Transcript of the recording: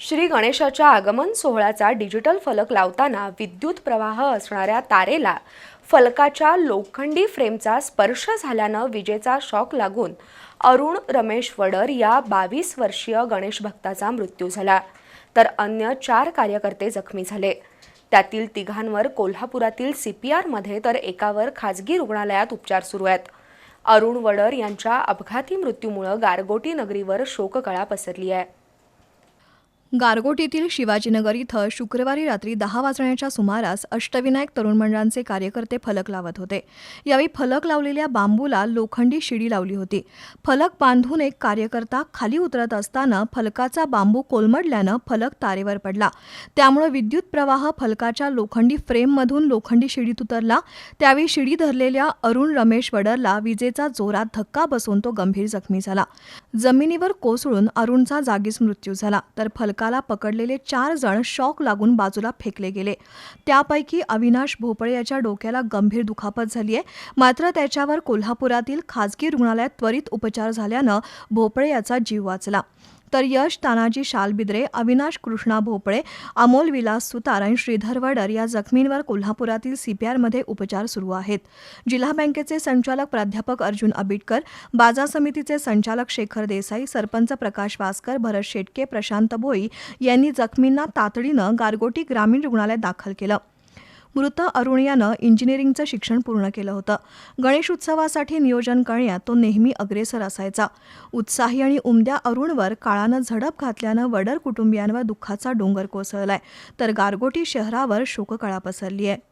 श्री गणेशाच्या आगमन सोहळ्याचा डिजिटल फलक लावताना विद्युत प्रवाह असणाऱ्या तारेला फलकाच्या लोखंडी फ्रेमचा स्पर्श झाल्यानं विजेचा शॉक लागून अरुण रमेश वडर या बावीस वर्षीय गणेश भक्ताचा मृत्यू झाला. तर अन्य चार कार्यकर्ते जखमी झाले. त्यातील तिघांवर कोल्हापुरातील सीपीआरमध्ये तर एकावर खाजगी रुग्णालयात उपचार सुरू आहेत. अरुण वडर यांच्या अपघाती मृत्यूमुळं गारगोटी नगरीवर शोककळा पसरली आहे. गारगोटीतील शिवाजीनगर इथं शुक्रवारी रात्री दहा वाजण्याच्या सुमारास अष्टविनायक तरुण मंडळांचे कार्यकर्ते फलक लावत होते. यावेळी फलक लावलेल्या बांबूला लोखंडी शिडी लावली होती. फलक बांधून एक कार्यकर्ता खाली उतरत असताना फलकाचा बांबू कोलमडल्यानं फलक तारेवर पडला. त्यामुळे विद्युत प्रवाह फलकाच्या लोखंडी फ्रेममधून लोखंडी शिडीत उतरला त्यावेळी शिडी धरलेल्या अरुण रमेश वडरला विजेचा जोरात धक्का बसून तो गंभीर जखमी झाला. जमिनीवर कोसळून अरुणचा जागीच मृत्यू झाला. तर फलकाला पकडलेले चार जण शॉक लागून बाजूला फेकले गेले. त्यापैकी अविनाश भोपळे याच्या डोक्याला गंभीर दुखापत झाली आहे. मात्र त्याच्यावर कोल्हापुरातील खाजगी रुग्णालयात त्वरित उपचार झाल्यानं भोपळे याचा जीव वाचला. तर यश तानाजी शालबिद्रे अविनाश कृष्णा भोपळे अमोल विलास सुतार आणि श्रीधर वडर या जखमींवर कोल्हापुरातील सीपीआरमध्ये उपचार सुरू आहेत. जिल्हा बँकेचे संचालक प्राध्यापक अर्जुन आबिटकर बाजार समितीचे संचालक शेखर देसाई सरपंच प्रकाश वासकर भरत शेटके प्रशांत भोई यांनी जखमींना तातडीनं गारगोटी ग्रामीण रुग्णालयात दाखल केलं. मृत अरुण यानं इंजिनिअरिंगचं शिक्षण पूर्ण केलं होतं. गणेश उत्सवासाठी नियोजन करण्यात तो नेहमी अग्रेसर असायचा. उत्साही आणि उमद्या अरुणवर काळानं झडप घातल्यानं वडर कुटुंबियांवर दुःखाचा डोंगर कोसळलाय. तर गारगोटी शहरावर शोककळा पसरली आहे